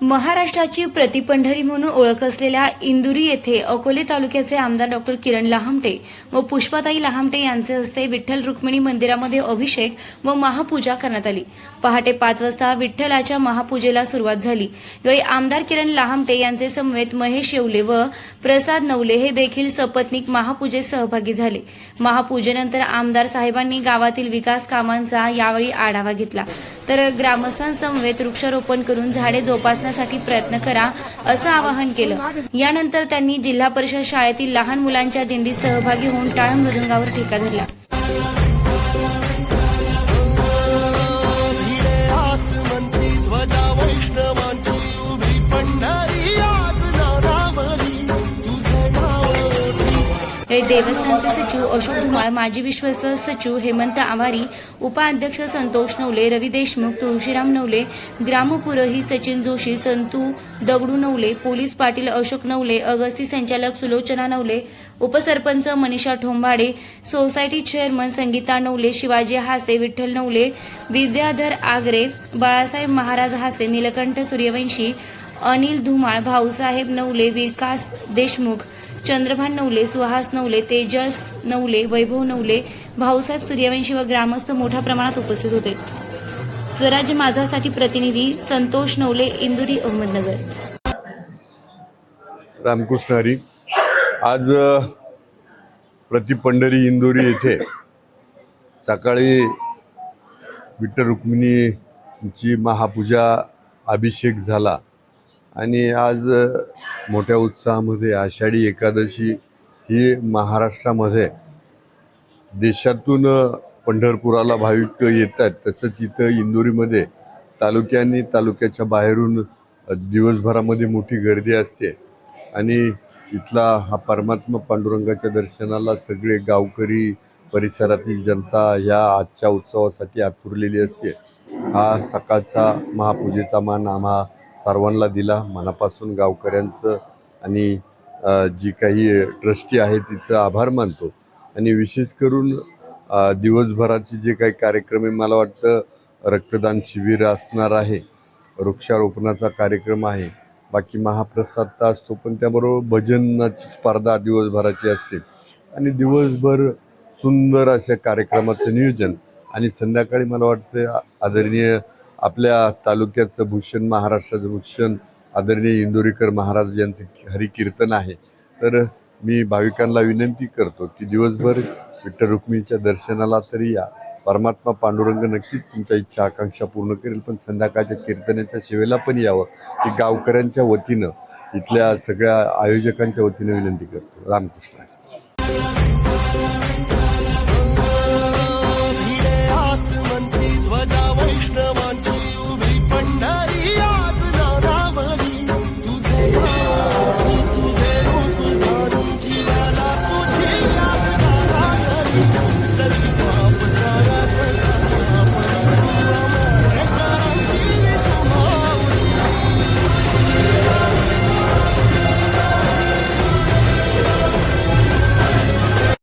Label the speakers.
Speaker 1: महाराष्ट्राची प्रतिपंढरी म्हणून ओळख असलेल्या इंदुरी येथे अकोले तालुक्याचे आमदार डॉक्टर किरण लहामटे व पुष्पाताई लहामटे यांचे हस्ते विठ्ठल रुक्मिणी मंदिरामध्ये अभिषेक व महापूजा करण्यात आली. पहाटे पाच वाजता विठ्ठलाच्या महापूजेला सुरुवात झाली. यावेळी आमदार किरण लहामटे यांचे समवेत महेश येवले व प्रसाद नवले हे देखील सपत्निक महापूजेत सहभागी झाले. महापूजेनंतर आमदार साहेबांनी गावातील विकास कामांचा यावेळी आढावा घेतला. तर ग्रामस्थांसमवेत वृक्षारोपण करून झाडे जोपासण्यासाठी प्रयत्न करा असं आवाहन केलं. यानंतर त्यांनी जिल्हा परिषद शाळेतील लहान मुलांच्या दिंडीत सहभागी होऊन टाळ मृदंगावर ठेका धरला हे देवस्थानचे सचिव अशोक धुमाळ माजी विश्वस्त सचिव हेमंत आवारी उपाध्यक्ष संतोष नवले रवी देशमुख तुळशीराम नवले ग्रामपुरोही सचिन जोशी संतू दगडू नवले पोलीस पाटील अशोक नवले अगस्ती संचालक सुलोचना नवले उपसरपंच मनीषा ठोंबाडे सोसायटी चेअरमन संगीता नवले शिवाजी हासे विठ्ठल नवले विद्याधर आगरे बाळासाहेब महाराज हासे नीलकंठ सूर्यवंशी अनिल धुमाळ भाऊसाहेब नवले विकास देशमुख चंद्रभान नवले सुहास नवले तेजस नवले वैभव नवले भाऊसाहेब सूर्यवंशी व ग्रामस्थ मोठ्या प्रमाणात उपस्थित होते. स्वराज्य माझासाठी प्रतिनिधी संतोष नवले इंदुरी अहमदनगर.
Speaker 2: रामकृष्ण हरी आज प्रतिपंढरी पंढरी इंदोरी येथे सकाळी विठ्ठल रुक्मिणीची महापूजा अभिषेक झाला. आणि आज मोठ्या उत्साहामध्ये आषाढी एकादशी ही महाराष्ट्रामध्ये देशातून पंढरपुराला भाविक येतात. तसंच इथं इंदोरीमध्ये तालुक्यांनी तालुक्याच्या बाहेरून दिवसभरामध्ये मोठी गर्दी असते. आणि इथला हा परमात्मा पांडुरंगाच्या दर्शनाला सगळे गावकरी परिसरातील जनता या आजच्या उत्सवासाठी आतुरलेली असते. हा सकाळचा महापूजेचा मान आम्हा सर्वांना दिला. मनापासून गावकऱ्यांचं आणि जी काही ट्रस्टी आहे तिचं आभार मानतो. आणि विशेष करून दिवसभराचे जे काही कार्यक्रम आहे मला वाटतं रक्तदान शिबिर असणार आहे. वृक्षारोपणाचा कार्यक्रम आहे. बाकी महाप्रसाद तर असतो पण त्याबरोबर भजनाची स्पर्धा दिवसभराची असते. आणि दिवसभर सुंदर अशा कार्यक्रमाचं नियोजन. आणि संध्याकाळी मला वाटतं आदरणीय आपल्या तालुक्याचं भूषण महाराष्ट्राचं भूषण आदरणीय इंदोरीकर महाराज यांचं हरिकीर्तन आहे. तर मी भाविकांना विनंती करतो की दिवसभर विठ्ठल रुक्मिणीच्या दर्शनाला तरी या. परमात्मा पांडुरंग नक्कीच तुमच्या इच्छा आकांक्षा पूर्ण करेल पण संध्याकाळच्या कीर्तनाच्या सेवेला पण यावं. की गावकऱ्यांच्या वतीनं इथल्या सगळ्या आयोजकांच्या वतीनं विनंती करतो. रामकृष्ण.